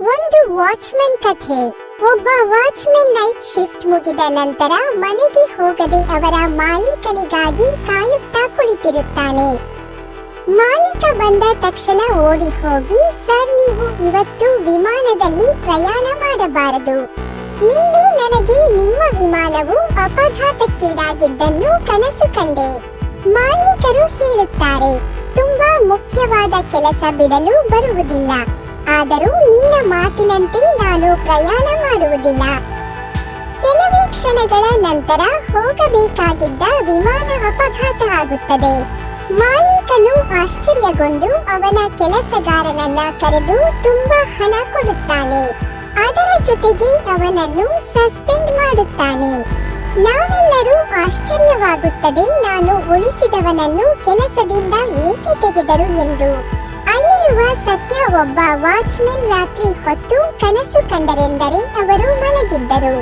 ಒಂದು ವಾಚ್ಮನ್ ಕಥೆ. ಒಬ್ಬ ವಾಚ್ಮನ್ ನೈಟ್ ಶಿಫ್ಟ್ ಮುಗಿದ ನಂತರ ಮನೆಗೆ ಹೋಗದೆ ಅವರ ಮಾಲೀಕನಿಗಾಗಿ ಕಾಯುತ್ತಾ ಕುಳಿತಿರುತ್ತಾನೆ. ಮಾಲೀಕ ಬಂದ ತಕ್ಷಣ ಓಡಿ ಹೋಗಿ ಸರ್, ನೀವು ಇವತ್ತು ವಿಮಾನದಲ್ಲಿ ಪ್ರಯಾಣ ಮಾಡಬಾರದು. ನಿನ್ನೆ ನನಗೆ ನಿಮ್ಮ ವಿಮಾನವು ಅಪಘಾತಕ್ಕೀಡಾಗಿದ್ದನ್ನು ಕನಸು ಕಂಡೆ. ಮಾಲೀಕರು ಹೇಳುತ್ತಾರೆ, ತುಂಬಾ ಮುಖ್ಯವಾದ ಕೆಲಸ ಬಿಡಲು ಬರುವುದಿಲ್ಲ. ಆದರೂ ನಿನ್ನ ಮಾತಿನಂತೆ ನಾನು ಪ್ರಯಾಣ ಮಾಡುವುದಿಲ್ಲ. ಕೆಲವೇ ಕ್ಷಣಗಳ ನಂತರ ಹೋಗಬೇಕಾಗಿದ್ದ ವಿಮಾನ ಅಪಘಾತ ಆಗುತ್ತದೆ. ಮಾಲೀಕನು ಆಶ್ಚರ್ಯಗೊಂಡು ಅವನ ಕೆಲಸಗಾರನನ್ನ ಕರೆದು ತುಂಬಾ ಹಣ ಕೊಡುತ್ತಾನೆ. ಅದರ ಜೊತೆಗೆ ಅವನನ್ನು ಸಸ್ಪೆಂಡ್ ಮಾಡುತ್ತಾನೆ. ನಾವೆಲ್ಲರೂ ಆಶ್ಚರ್ಯವಾಗುತ್ತದೆ ನಾನು ಉಳಿಸಿದವನನ್ನು ಕೆಲಸದಿಂದ ಏಕೆ ತೆಗೆದರು ಎಂದು. ಒಬ್ಬ ವಾಚ್ಮೆನ್ ರಾತ್ರಿ ಹೊತ್ತು ಕನಸು ಕಂಡರೆಂದರೆ ಅವರು ಮಲಗಿದ್ದರು.